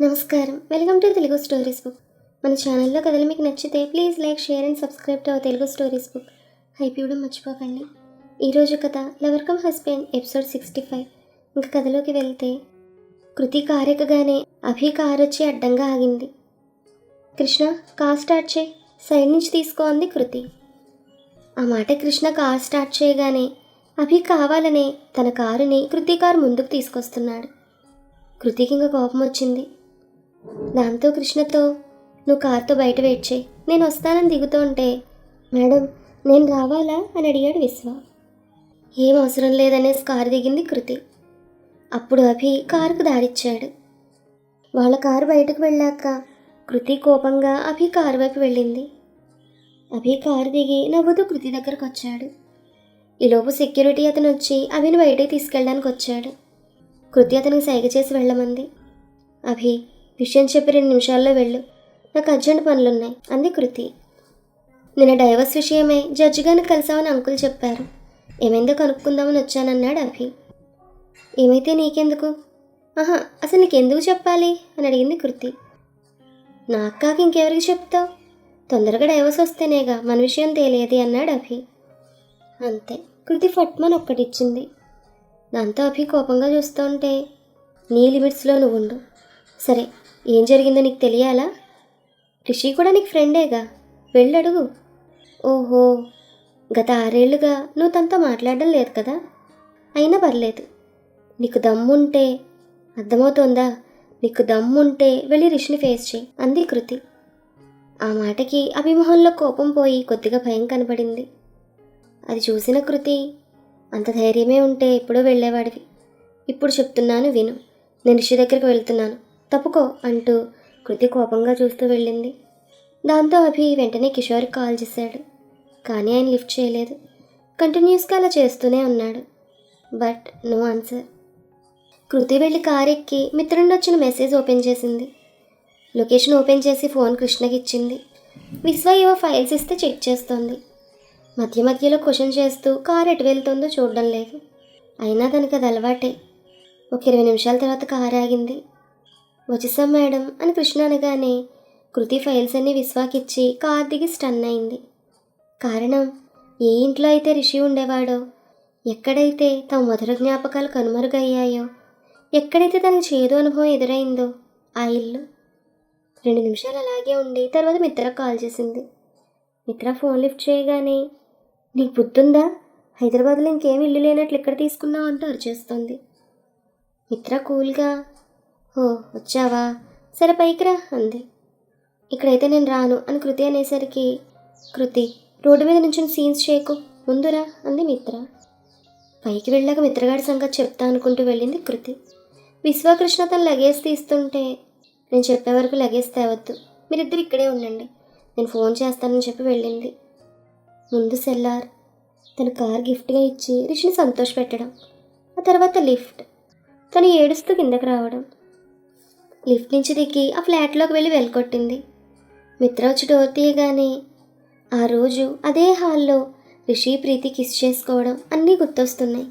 నమస్కారం. Welcome to Telugu stories book మన ఛానల్లో కథలు మీకు నచ్చితే please like share and subscribe to our Telugu stories book hype ఇవ్వడం మర్చిపోకండి. ఈరోజు కథ lover come husband episode sixty five ఇంకా కథలోకి వెళ్తే కృతి కారెక్కగానే అభి కారు వచ్చి అడ్డంగా ఆగింది. కృష్ణ కార్ స్టార్ట్ చేయి. సైడ్ నుంచి తీసుకో అంది కృతి. ఆ మాట కృష్ణ కార్ స్టార్ట్ చేయగానే అభి కావాలనే తన కారుని కృతి కారు ముందుకు తీసుకొస్తున్నాడు. కృతికి ఇంకా కోపం వచ్చింది. దాంతో కృష్ణతో నువ్వు కార్తో బయట వెయిట్ చేయి. నేను వస్తానని దిగుతూ ఉంటే మేడం నేను రావాలా? అని అడిగాడు విశ్వ. ఏం అవసరం లేదనేసి కారు దిగింది కృతి. అప్పుడు అభి కారుకు దారిచ్చాడు. వాళ్ళ కారు బయటకు వెళ్ళాక కృతి కోపంగా అభి కారు వైపు వెళ్ళింది. అభి కారు దిగి నవ్వుతూ కృతి దగ్గరకు వచ్చాడు. ఈలోపు సెక్యూరిటీ అతను వచ్చి అభిని బయటకు తీసుకెళ్ళడానికి వచ్చాడు. కృతి అతనికి సైగ చేసి వెళ్ళమంది. అభి విషయం చెప్పి రెండు నిమిషాల్లో వెళ్ళు. నాకు అర్జెంట్ పనులున్నాయి. అంది కృతి. నిన్న డైవర్స్ విషయమై జడ్జి గారిని కలిసామని అంకుల్ చెప్పారు. ఏమైందో కనుక్కుందామని వచ్చానన్నాడు అభి. ఏమైతే నీకెందుకు? ఆహా అసలు నీకెందుకు చెప్పాలి? అని అడిగింది కృతి. నాకు కాక ఇంకెవరికి చెప్తావు? తొందరగా డైవర్స్ వస్తేనేగా మన విషయం తేలేది అన్నాడు అభి. అంతే. కృతి ఫట్మన్ ఒక్కటిచ్చింది. దాంతో అభి కోపంగా చూస్తూ ఉంటే నీ లిమిట్స్లో నువ్వు ఉండు. సరే ఏం జరిగిందో నీకు తెలియాలా? రిషి కూడా నీకు ఫ్రెండేగా? వెళ్ళడుగు. ఓహో గత ఆరేళ్ళుగా నువ్వు తనతో మాట్లాడడం లేదు కదా? అయినా పర్లేదు. నీకు దమ్ముంటే అర్థమవుతోందా? నీకు దమ్ముంటే వెళ్ళి రిషిని ఫేస్ చేయి అంది కృతి. ఆ మాటకి అభిమోహంలో కోపం పోయి కొద్దిగా భయం కనబడింది అది చూసిన కృతి అంత ధైర్యమే ఉంటే ఎప్పుడో వెళ్ళేవాడివి. ఇప్పుడు చెప్తున్నాను విను. నేను రిషి దగ్గరికి వెళ్తున్నాను. తప్పుకో అంటూ కృతి కోపంగా చూస్తూ వెళ్ళింది. దాంతో అభి వెంటనే కిషోర్ కాల్ చేశాడు. కానీ ఆయన లిఫ్ట్ చేయలేదు. కంటిన్యూస్గా అలా చేస్తూనే ఉన్నాడు. But no answer. కృతి వెళ్ళి కారు ఎక్కి మిత్రుండి వచ్చిన మెసేజ్ ఓపెన్ చేసింది. లొకేషన్ ఓపెన్ చేసి ఫోన్ కృష్ణకి ఇచ్చింది. విశ్వ ఏవో ఫైల్స్ ఇస్తే చెక్ చేస్తోంది. మధ్య మధ్యలో క్వశ్చన్ చేస్తూ కారు ఎటు వెళ్తుందో చూడడం లేదు. అయినా దానికి అది అలవాటే. ఒక ఇరవై నిమిషాల తర్వాత కారు ఆగింది. వచ్చేసాం మేడం అని కృష్ణ అనగానే కృతి ఫైల్స్ అన్ని విశ్వాకిచ్చి కార్ దిగి స్టన్ అయింది. కారణం ఏ ఇంట్లో అయితే రిషి ఉండేవాడో ఎక్కడైతే తమ మధుర జ్ఞాపకాలు కనుమరుగయ్యాయో ఎక్కడైతే తన చేదు అనుభవం ఎదురైందో ఆ ఇల్లు. రెండు నిమిషాలు అలాగే ఉండి తర్వాత మిత్ర కాల్ చేసింది. మిత్ర ఫోన్ లిఫ్ట్ చేయగానే నీకు బుద్ధుందా? హైదరాబాద్లో ఇంకేం ఇల్లు లేనట్లు ఇక్కడ తీసుకున్నావు అంటూ అరిచేస్తుంది. మిత్ర కూల్గా ఓ వచ్చావా? సరే పైకి రా అంది. ఇక్కడైతే నేను రాను అని కృతి అనేసరికి కృతి రోడ్డు మీద నుంచి సీన్స్ చేయకు ముందురా అంది మిత్ర. పైకి వెళ్ళాక మిత్రగాడి సంగతి చెప్తా అనుకుంటూ వెళ్ళింది కృతి. విశ్వకృష్ణ తన లగేజ్ తీస్తుంటే నేను చెప్పే వరకు లగేజ్ తేవద్దు మీరిద్దరు ఇక్కడే ఉండండి నేను ఫోన్ చేస్తానని చెప్పి వెళ్ళింది. ముందు సెల్లార్ తన కార్ గిఫ్ట్గా ఇచ్చి రిషిని సంతోష పెట్టడం ఆ తర్వాత లిఫ్ట్. తను ఏడుస్తూ కిందకు రావడం లిఫ్ట్ నుంచి దిగి ఆ ఫ్లాట్లోకి వెళ్ళి వెళ్ళకొట్టింది మిత్ర వచ్చి డోర్ తీయగానే ఆ రోజు అదే హాల్లో రిషి ప్రీతి కిస్ చేసుకోవడం అన్నీ గుర్తొస్తున్నాయి.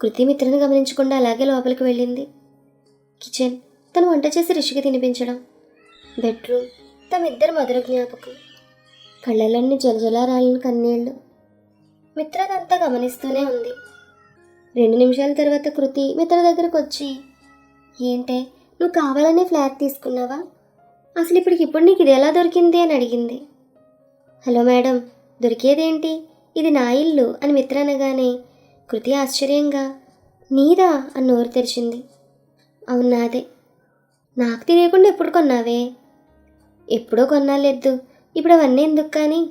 కృతి మిత్రను గమనించకుండా అలాగే లోపలికి వెళ్ళింది. కిచెన్ తను వంట చేసి రిషికి తినిపించడం బెడ్రూమ్ తమిద్దరు మధుర జ్ఞాపకం కళ్ళలన్నీ జలజలారాలని కన్నీళ్ళు మిత్రదంతా గమనిస్తూనే ఉంది. రెండు నిమిషాల తర్వాత కృతి మిత్ర దగ్గరకు వచ్చి ఏంటే నువ్వు కావాలనే ఫ్లాట్ తీసుకున్నావా? అసలు ఇప్పటికి ఇప్పుడు నీకు ఇది ఎలా దొరికింది? అని అడిగింది. హలో మేడం దొరికేదేంటి? ఇది నా ఇల్లు అని మిత్ర అనగానే కృతి ఆశ్చర్యంగా నీదా? అని నోరు తెరిచింది. అవును నాదే నాకు తెలియకుండా ఎప్పుడు కొన్నావే? ఎప్పుడో కొన్నాలేదు ఇప్పుడు అవన్నీ ఎందుకు కానీ?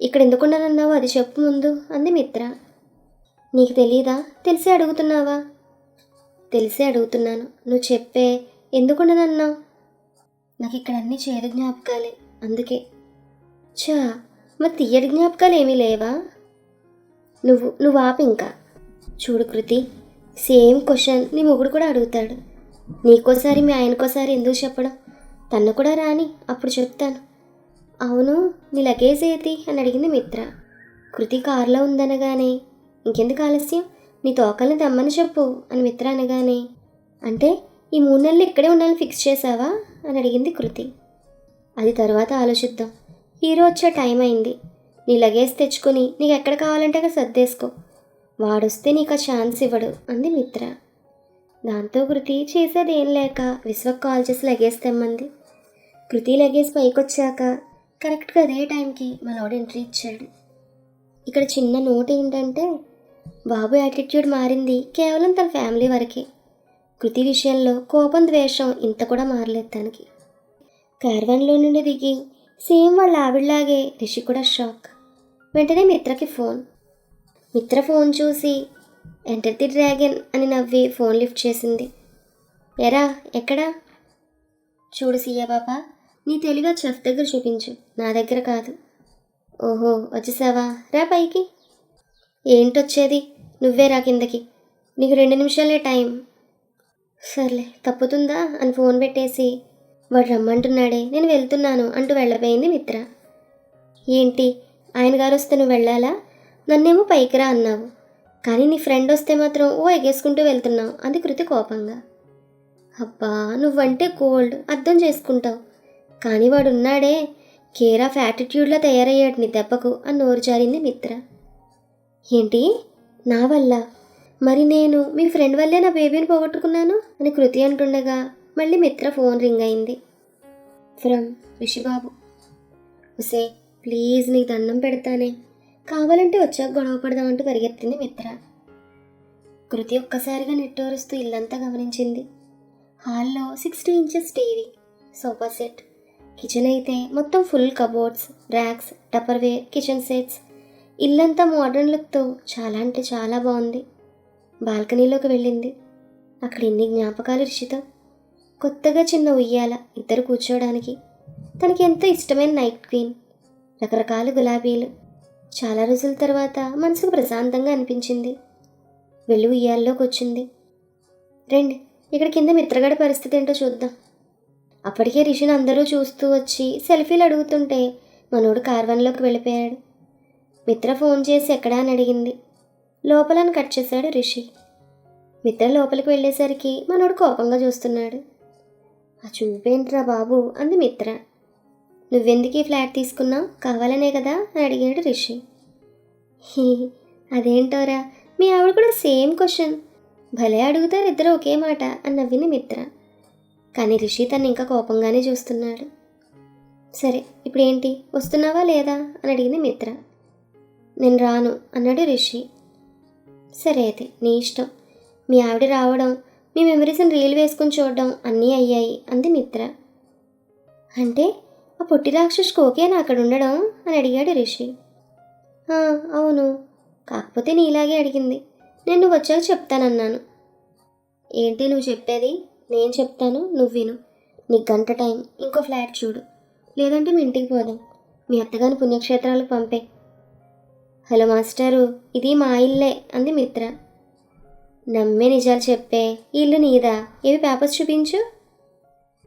ఇక్కడ ఎందుకున్నానన్నావు అది చెప్పు ముందు అంది మిత్ర. నీకు తెలీదా? తెలిసి అడుగుతున్నావా? తెలిసి అడుగుతున్నాను. నువ్వు చెప్పే ఎందుకుండదన్నా? నాకు ఇక్కడ అన్ని చేదు జ్ఞాపకాలే అందుకే. చా మరి తీయడి జ్ఞాపకాలు ఏమీ లేవా? నువ్వు నువ్వు ఆపు ఇంకా. చూడు కృతి సేమ్ క్వశ్చన్ నీ మొగుడు కూడా అడుగుతాడు. నీకోసారి మీ ఆయనకోసారి ఎందుకు చెప్పడం? తన్ను కూడా రాని అప్పుడు చెప్తాను. అవును నీ లగేజ్ ఏది? అని అడిగింది మిత్ర. కృతి కారులో ఉందనగానే ఇంకెందుకు ఆలస్యం? నీ తోకల్ని తెమ్మని చెప్పు అని మిత్ర అనగానే. అంటే ఈ మూడు నెలలు ఇక్కడే ఉండాలని ఫిక్స్ చేసావా? అని అడిగింది కృతి. అది తర్వాత ఆలోచిద్దాం. హీరో వచ్చే టైం అయింది. నీ లగేజ్ తెచ్చుకొని నీకు ఎక్కడ కావాలంటే అక్కడ సర్దేసుకో. వాడొస్తే నీకు ఆ ఛాన్స్ ఇవ్వడు అంది మిత్ర. దాంతో కృతి చేసేది ఏం లేక విశ్వక్ కాల్ చేసి లగేజ్ తెమ్మంది. కృతి లగేజ్ పైకొచ్చాక కరెక్ట్గా అదే టైంకి మనోడు ఎంట్రీ ఇచ్చాడు. ఇక్కడ చిన్న నోట్ ఏంటంటే బాబు యాటిట్యూడ్ మారింది కేవలం తన ఫ్యామిలీ వరకే. కృతి విషయంలో కోపం ద్వేషం ఇంత కూడా మారలేదు తనకి. కార్వన్లో నుండి దిగి సేమ్ వాళ్ళ ఆవిడలాగే రిషి కూడా షాక్. వెంటనే మిత్రకి ఫోన్. మిత్ర ఫోన్ చూసి ఎంటర్ ది డ్రాగన్ అని నవ్వి ఫోన్ లిఫ్ట్ చేసింది. ఎరా ఎక్కడా? చూడు సీయ బాబా నీ తెలివిగా చెఫ్ దగ్గర చూపించు. నా దగ్గర కాదు. ఓహో వచ్చేసావా? రా పైకి. ఏంటొచ్చేది? నువ్వే రా కిందకి. నీకు రెండు నిమిషాలే టైం. సర్లే తప్పుతుందా? అని ఫోన్ పెట్టేసి వాడు రమ్మంటున్నాడే నేను వెళ్తున్నాను అంటూ వెళ్ళబోయింది మిత్ర. ఏంటి? ఆయన గారు వస్తే నువ్వు వెళ్ళాలా? నన్నేమో పైకిరా అన్నావు. కానీ నీ ఫ్రెండ్ వస్తే మాత్రం ఓ ఎగేసుకుంటూ వెళ్తున్నావు అంది కృతి కోపంగా. అబ్బా నువ్వంటే కోల్డ్ అర్థం చేసుకుంటావు. కానీ వాడు ఉన్నాడే కేర్ ఆఫ్ యాటిట్యూడ్లో తయారయ్యాడు నీ దెబ్బకు అని నోరు జారింది మిత్ర. ఏంటి? నా వల్ల? మరి నేను మీ ఫ్రెండ్ వల్లే నా బేబీని పోగొట్టుకున్నాను అని కృతి అంటుండగా మళ్ళీ మిత్ర ఫోన్ రింగ్ అయింది. ఫ్రమ్ రిషిబాబు. ఉసే ప్లీజ్ నీకు దండం పెడతానే. కావాలంటే వచ్చాక గొడవ పడదామంటూ పరిగెత్తింది మిత్ర. కృతి ఒక్కసారిగా నిట్టూరుస్తూ ఇల్లంతా గమనించింది. హాల్లో sixty inches TV sofa set kitchen అయితే మొత్తం full cupboards racks tupperware kitchen sets. ఇల్లంతా మోడర్న్ లుక్తో చాలా అంటే చాలా బాగుంది. బాల్కనీలోకి వెళ్ళింది. అక్కడ ఎన్ని జ్ఞాపకాలు రిషితో. కొత్తగా చిన్న ఉయ్యాల ఇద్దరు కూర్చోవడానికి తనకి ఎంతో ఇష్టమైన నైట్ క్వీన్ రకరకాల గులాబీలు. చాలా రోజుల తర్వాత మనసుకు ప్రశాంతంగా అనిపించింది. వెళ్ళి ఉయ్యాల్లోకి వచ్చింది. రండి ఇక్కడ కింద మిత్రగడ పరిస్థితి ఏంటో చూద్దాం. అప్పటికే రిషిని అందరూ చూస్తూ వచ్చి సెల్ఫీలు అడుగుతుంటే మనోడు కార్వన్లోకి వెళ్ళిపోయాడు. మిత్ర ఫోన్ చేసి ఎక్కడా అని అడిగింది. లోపలని కట్ చేశాడు రిషి. మిత్ర లోపలికి వెళ్ళేసరికి మనోడు కోపంగా చూస్తున్నాడు. ఆ చూపేంట్రా బాబు? అంది మిత్ర. నువ్వెందుకు ఈ ఫ్లాట్ తీసుకున్నావు? కావాలనే కదా? అని అడిగాడు రిషి. అదేంటోరా? మీ ఆవిడ కూడా సేమ్ క్వశ్చన్. భలే అడుగుతారు ఇద్దరు ఒకే మాట అని నవ్వింది మిత్ర. కానీ రిషి తను ఇంకా కోపంగానే చూస్తున్నాడు. సరే ఇప్పుడు ఏంటి వస్తున్నావా లేదా? అని అడిగింది మిత్ర. నేను రాను అన్నాడు రిషి. సరే అయితే నీ ఇష్టం. మీ ఆవిడ రావడం మీ మెమరీస్ని రీల్ వేసుకుని చూడడం అన్నీ అయ్యాయి అంది మిత్ర. అంటే ఆ పొట్టి రాక్షసుకు ఓకేనా అక్కడ ఉండడం అని అడిగాడు రిషి. అవును. కాకపోతే నీలాగే అడిగింది. నేను నువ్వు వచ్చాక చెప్తానన్నాను. ఏంటి నువ్వు చెప్పేది? నేను చెప్తాను నువ్వు విను. నీకు గంట టైం ఇంకో ఫ్లాట్ చూడు. లేదంటే మీ ఇంటికి పోదాం. మీ అత్తగారిని పుణ్యక్షేత్రాలకు పంపే. హలో మాస్టారు ఇది మా ఇల్లే అంది మిత్ర. నమ్మే నిజాలు చెప్పే ఈ ఇల్లు నీదా? ఏవి పేపర్స్ చూపించు?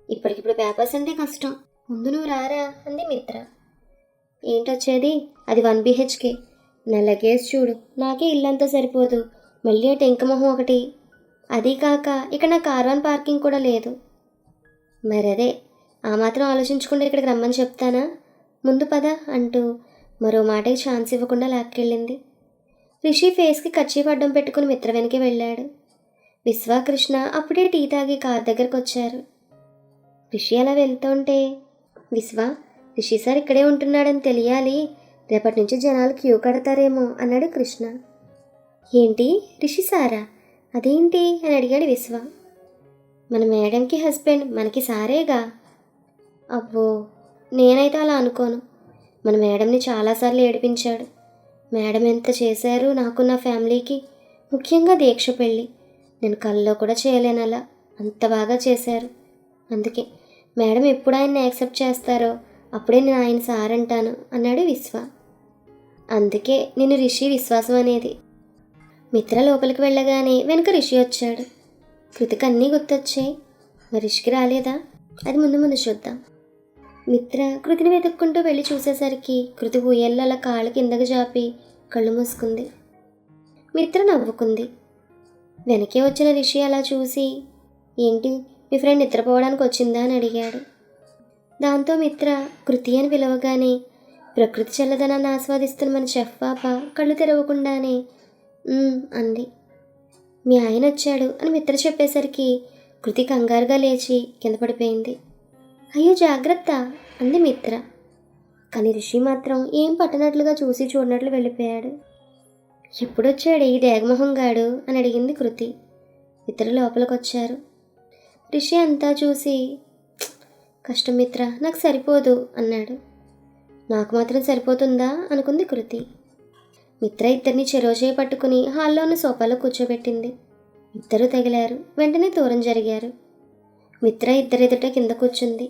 ఇప్పటికిప్పుడు పేపర్స్ అంటే కష్టం. ముందు నువ్వు రారా? అంది మిత్ర. ఏంటొచ్చేది? అది వన్ బిహెచ్కే. నా లగేజ్ చూడు నాకే ఇల్లంతా సరిపోదు. మళ్ళీ ఆ టెంకమొహం ఒకటి. అది కాక ఇక్కడ నా కార్వాన్ పార్కింగ్ కూడా లేదు. మరదే ఆ మాత్రం ఆలోచించకుండా ఇక్కడికి రమ్మని చెప్తానా? ముందు పద అంటూ మరో మాటకి ఛాన్స్ ఇవ్వకుండా లాక్కెళ్ళింది. రిషి ఫేస్కి కచ్చీఫ్ అడ్డం పెట్టుకుని మిత్ర వెనక్కి వెళ్ళాడు. విశ్వాకృష్ణ అప్పుడే టీ తాగి కార్ దగ్గరకు వచ్చారు. రిషి అలా వెళ్తుంటే విశ్వ రిషి సార్ ఇక్కడే ఉంటున్నాడని తెలియాలి. రేపటి నుంచి జనాలు క్యూ కడతారేమో అన్నాడు కృష్ణ. ఏంటి రిషి సారా? అదేంటి అని అడిగాడు విశ్వ. మన మేడంకి హస్బెండ్ మనకి సారేగా? అబ్బో నేనైతే అలా అనుకోను. మన మేడంని చాలాసార్లు ఏడిపించాడు. మేడం ఎంత చేశారు నాకు నా ఫ్యామిలీకి? ముఖ్యంగా దీక్ష పెళ్ళి. నేను కల్లో కూడా చేయలేను అలా. అంత బాగా చేశారు. అందుకే మేడం ఎప్పుడు ఆయన్ని యాక్సెప్ట్ చేస్తారో అప్పుడే నేను ఆయన సార్ అంటాను అన్నాడు విశ్వ. అందుకే నేను రిషి విశ్వాసం అనేది. మిత్ర లోపలికి వెళ్ళగానే వెనుక రిషి వచ్చాడు. కృతిక అన్నీ గుర్తొచ్చాయి. మరి రిషికి రాలేదా? అది ముందు ముందు చూద్దాం. మిత్ర కృతిని వెతుక్కుంటూ వెళ్ళి చూసేసరికి కృతి ఊయల్లో అలా కిందకు జాపి కళ్ళు మూసుకుంది. మిత్ర నవ్వుకుంది. వెనకే వచ్చిన రిషి అలా చూసి ఏంటి మీ ఫ్రెండ్ నిద్రపోవడానికి వచ్చిందా? అని అడిగాడు. దాంతో మిత్ర కృతి అని పిలవగానే ప్రకృతి చల్లదనాన్ని ఆస్వాదిస్తున్న మన చెఫ్ పాప కళ్ళు తెరవకుండానే అంది. మీ ఆయన వచ్చాడు అని మిత్ర చెప్పేసరికి కృతి కంగారుగా లేచి కింద పడిపోయింది. అయ్యో జాగ్రత్త అంది మిత్ర. కానీ ఋషి మాత్రం ఏం పట్టనట్లుగా చూసి చూడనట్లు వెళ్ళిపోయాడు. ఎప్పుడొచ్చాడు ఈ డేగమొహం గాడు? అని అడిగింది కృతి. ఇద్దరు లోపలికొచ్చారు. రిషి అంతా చూసి కష్టం మిత్ర నాకు సరిపోదు అన్నాడు. నాకు మాత్రం సరిపోతుందా? అనుకుంది కృతి. మిత్ర ఇద్దరిని చెరోజే పట్టుకుని హాల్లో ఉన్న సోఫాలో కూర్చోబెట్టింది. ఇద్దరు తగిలారు. వెంటనే దూరం జరిగారు. మిత్ర ఇద్దరెదుట కింద కూర్చుంది.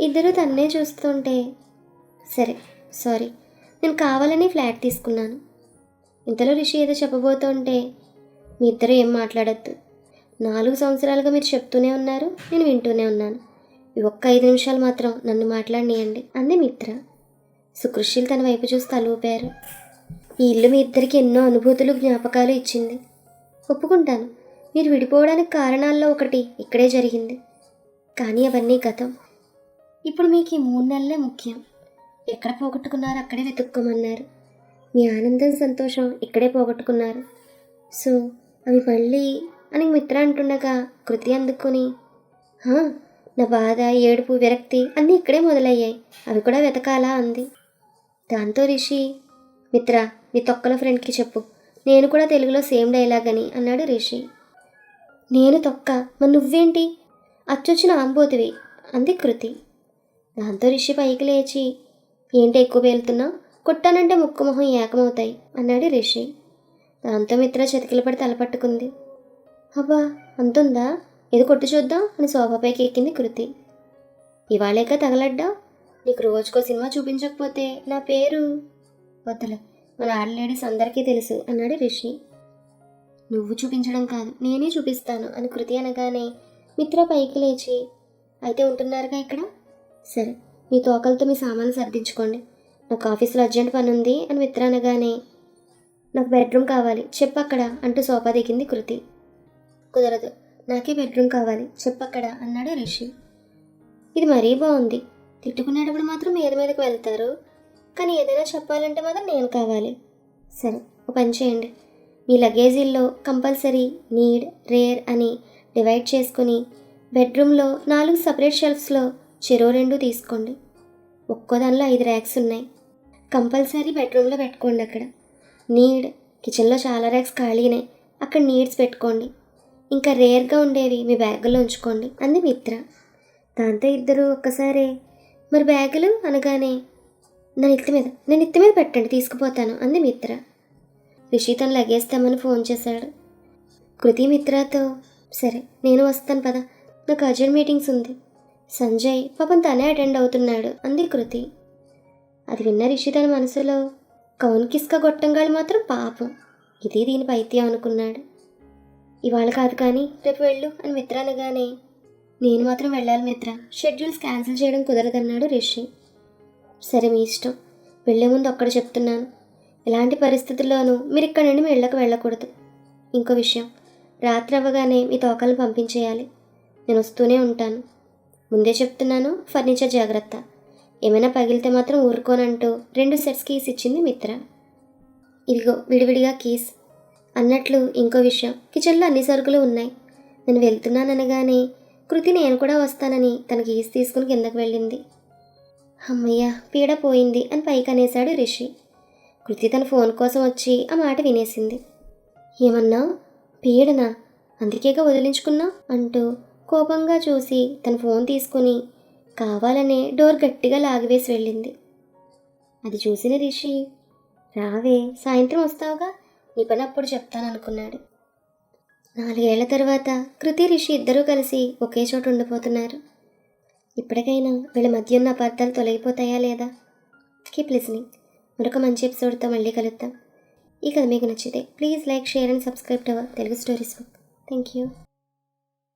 ఇద్దరు తన్నే చూస్తుంటే సరే సారీ నేను కావాలని ఫ్లాట్ తీసుకున్నాను. ఇంతలో రిషి ఏదో చెప్పబోతుంటే మీ ఇద్దరు ఏం మాట్లాడద్దు. నాలుగు సంవత్సరాలుగా మీరు చెప్తూనే ఉన్నారు నేను వింటూనే ఉన్నాను. ఈ ఒక్క ఐదు నిమిషాలు మాత్రం నన్ను మాట్లాడినియండి అంది మిత్ర. సుకృషిలు తన వైపు చూసి తలూపారు ఈ ఇల్లు మీ ఇద్దరికి ఎన్నో అనుభూతులు జ్ఞాపకాలు ఇచ్చింది. ఒప్పుకుంటాను. మీరు విడిపోవడానికి కారణాల్లో ఒకటి ఇక్కడే జరిగింది. కానీ అవన్నీ గతం. ఇప్పుడు మీకు ఈ మూడు నెలలే ముఖ్యం. ఎక్కడ పోగొట్టుకున్నారో అక్కడే వెతుక్కోమన్నారు. మీ ఆనందం సంతోషం ఇక్కడే పోగొట్టుకున్నారు. సో అవి మళ్ళీ అని మిత్ర అంటుండగా కృతి అందుకుని "హా, నా బాధ ఏడుపు విరక్తి అన్నీ ఇక్కడే మొదలయ్యాయి. అవి కూడా వెతకాలా? అంది. దాంతో రిషి మిత్ర నీ తొక్కల ఫ్రెండ్కి చెప్పు. నేను కూడా తెలుగులో సేమ్ డైలాగ్ అని అన్నాడు రిషి. నేను తొక్క? మరి నువ్వేంటి? అచ్చొచ్చిన ఆంబోతివి అంది కృతి. దాంతో రిషి పైకి లేచి ఏంటి ఎక్కువ పేలుతున్నావు కొట్టానంటే ముక్కు మొహం ఏకమవుతాయి అన్నాడు రిషి. దాంతో మిత్ర చతికిల పడి తలపట్టుకుంది అబ్బా అంతుందా? ఏదో కొట్టు చూద్దాం అని సోఫాపైకి ఎక్కింది కృతి. ఇవాళేక తగలడ్డా? నీకు రోజుకో సినిమా చూపించకపోతే నా పేరు? వద్దలే మన ఆడలేడీస్ అందరికీ తెలుసు అన్నాడు రిషి. నువ్వు చూపించడం కాదు నేనే చూపిస్తాను అని కృతి అనగానే మిత్ర పైకి లేచి అయితే ఉంటున్నారుగా ఇక్కడ? సరే మీ తోకలతో మీ సామాన్లు సర్దించుకోండి. నాకు ఆఫీస్లో అర్జెంట్ పని ఉంది అని మిత్ర అనగానే నాకు బెడ్రూమ్ కావాలి చెప్పక్కడ అంటూ సోఫా దిగింది కృతి. కుదరదు నాకే బెడ్రూమ్ కావాలి చెప్పక్కడ అన్నాడు రిషి. ఇది మరీ బాగుంది. తిట్టుకునేటప్పుడు మాత్రం మీద మీదకి వెళ్తారు? కానీ ఏదైనా చెప్పాలంటే మాత్రం నేను కావాలి. సరే ఒక పని చేయండి. మీ లగేజీల్లో కంపల్సరీ నీడ్ రేర్ అని డివైడ్ చేసుకుని బెడ్రూమ్లో నాలుగు సపరేట్ షెల్ఫ్స్లో చెరో రెండు తీసుకోండి. ఒక్కో దానిలో ఐదు ర్యాక్స్ ఉన్నాయి. కంపల్సరీ బెడ్రూమ్లో పెట్టుకోండి అక్కడ. నీడ్ కిచెన్లో చాలా ర్యాక్స్ ఖాళీనే. అక్కడ నీడ్స్ పెట్టుకోండి. ఇంకా రేర్గా ఉండేవి మీ బ్యాగుల్లో ఉంచుకోండి. అంది మిత్ర. దాంతో ఇద్దరు ఒక్కసారే మరి బ్యాగులు? అనగానే నా నెత్తి మీద నేను నెత్తి మీద పెట్టండి తీసుకుపోతాను అంది మిత్ర. రిషి తను లగేస్తామని ఫోన్ చేశాడు. కృతి మిత్రతో సరే నేను వస్తాను పద. నాకు అర్జెంట్ మీటింగ్స్ ఉంది. సంజయ్ పాపం తనే అటెండ్ అవుతున్నాడు. అంది కృతి. అది విన్న రిషి తన మనసులో కౌన్ కిస్క గొట్టంగాళ్ళు మాత్రం పాపం. ఇది దీని పైత్యం అనుకున్నాడు. ఇవాళ కాదు కానీ రేపు వెళ్ళు అని మిత్ర అనగానే నేను మాత్రం వెళ్ళాలి మిత్ర. షెడ్యూల్స్ క్యాన్సిల్ చేయడం కుదరదన్నాడు రిషి. సరే మీ ఇష్టం. వెళ్ళే ముందు ఒక్కడ చెప్తున్నాను. ఎలాంటి పరిస్థితుల్లోనూ మీరు ఇక్కడ నుండి మీ ఇళ్ళకు వెళ్ళకూడదు. ఇంకో విషయం. రాత్రి అవ్వగానే మీ తోకలను పంపించేయాలి. నేను వస్తూనే ఉంటాను. ముందే చెప్తున్నాను ఫర్నిచర్ జాగ్రత్త. ఏమైనా పగిలితే మాత్రం ఊరుకోనంటూ రెండు సెట్స్ కీస్ ఇచ్చింది మిత్ర. ఇదిగో విడివిడిగా కీస్. అన్నట్లు ఇంకో విషయం కిచెన్లో అన్ని సరుకులు ఉన్నాయి. నేను వెళ్తున్నాననగానే కృతి నేను కూడా వస్తానని తన కీస్ తీసుకుని కిందకు వెళ్ళింది. అమ్మయ్య పీడ పోయింది అని పైకి అనేశాడు రిషి. కృతి తన ఫోన్ కోసం వచ్చి ఆ మాట వినేసింది. ఏమన్నా పీడన? అందుకేగా వదిలించుకున్నా? అంటూ కోపంగా చూసి తన ఫోన్ తీసుకుని కావాలనే డోర్ గట్టిగా లాగివేసి వెళ్ళింది. అది చూసిన రిషి రావే సాయంత్రం వస్తావుగా? నీ పని అప్పుడు చెప్తాననుకున్నాడు. నాలుగేళ్ళ తర్వాత కృతి రిషి ఇద్దరూ కలిసి ఒకే చోట ఉండిపోతున్నారు. ఇప్పటికైనా వీళ్ళ మధ్య ఉన్న అపార్థాలు తొలగిపోతాయా లేదా? Keep listening. మరొక మంచి ఎపిసోడ్తో మళ్ళీ కలుద్దాం. ఈ కథ మీకు నచ్చితే please like share and subscribe to our Telugu stories. Book thank you